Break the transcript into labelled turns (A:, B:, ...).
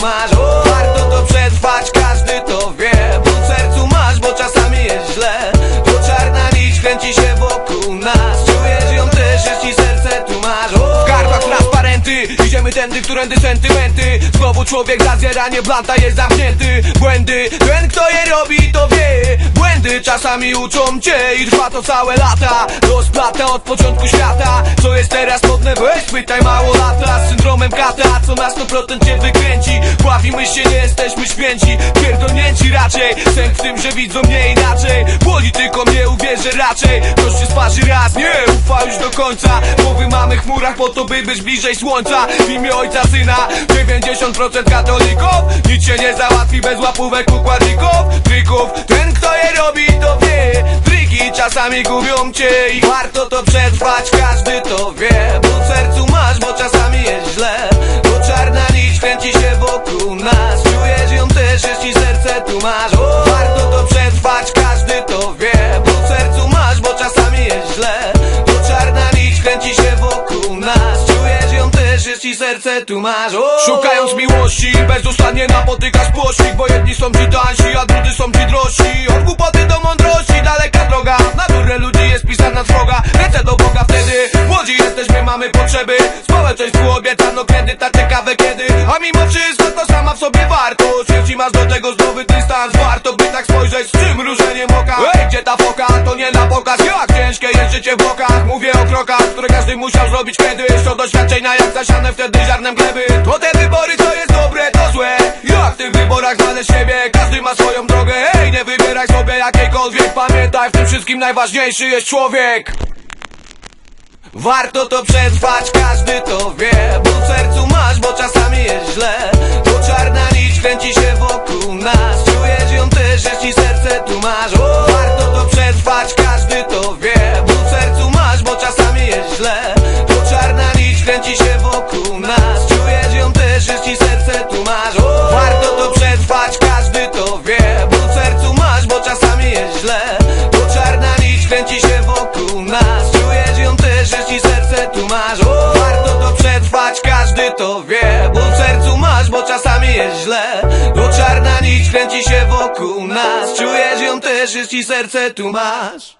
A: Warto to przetrwać, każdy to wie Bo w sercu masz, bo czasami jest źle. To czarna nić kręci się wokół nas. Czujesz ją też, jeśli serce tu masz. W gardłach transparenty, idziemy tędy, którędy sentymenty. Znowu człowiek za zjaranie blanta jest zamknięty. Błędy, ten kto je robi to wie. Błędy czasami uczą cię i trwa to całe lata. Rozplata od początku świata. Co jest teraz modne, weź pytaj mało lata Z syndromem kata, co na 100% cię wykręci. Bławimy się, nie jesteśmy święci. Pierdolnięci raczej. Sęk w tym, że widzą mnie inaczej. Politykom nie uwierzę raczej. Ktoś się sparzy raz, nie ufa już do końca. Głowy mamy chmurach po to, by być bliżej słońca. W imię ojca, syna 90% katolików. Nic się nie załatwi bez łapówek układników Trików, ten kto je robi to wie. Triki czasami gubią cię i warto to przetrwać. Każdy to wie, w sercu masz, bo czasami jest źle. Bo czarna nić kręci się wokół nas. Czujesz ją też, jeśli serce tu masz. O, Warto to przetrwać, każdy to wie. Bo w sercu masz, bo czasami jest źle. Bo czarna nić kręci się wokół nas. Czujesz ją też, jeśli serce tu masz. O, Szukając miłości, bezustannie napotykasz pościg Bo jedni są ci tańsi, a drudzy są ci drożsi. Od głupoty do mądrości, daleka droga Naturę ludzi mamy potrzeby. Społeczeństwu obiecano kredyt, a ciekawe kiedy. A mimo wszystko to sama w sobie wartość. Jeśli masz do tego zdrowy dystans Warto by tak spojrzeć z przymrużeniem oka. Ej, gdzie ta foka? To nie na pokaz. Jak ciężkie jest życie w blokach Mówię o krokach, które każdy musiał zrobić kiedyś To doświadczenia jak zasiane wtedy ziarnem gleby. To te wybory, to jest dobre, to złe. Jak w tych wyborach znaleźć siebie? Każdy ma swoją drogę. Ej, nie wybieraj sobie jakiejkolwiek. Pamiętaj, w tym wszystkim najważniejszy jest człowiek Warto to przetrwać, każdy to wie Bo w sercu masz, bo czasami jest źle. To czarna nić kręci się wokół nas Czujesz ją też, jeśli serce tu masz. O, Warto to przetrwać, każdy to wie Bo w sercu masz, bo czasami jest źle. To czarna nić kręci się wokół nas Czujesz ją też, jeśli serce tu masz. O, Warto to przetrwać, każdy to wie Bo w sercu masz, bo czasami jest źle. To czarna nić kręci się przetrwać, każdy to wie Bo w sercu masz, bo czasami jest źle. To czarna nić kręci się wokół nas. Czujesz ją też, jeśli serce tu masz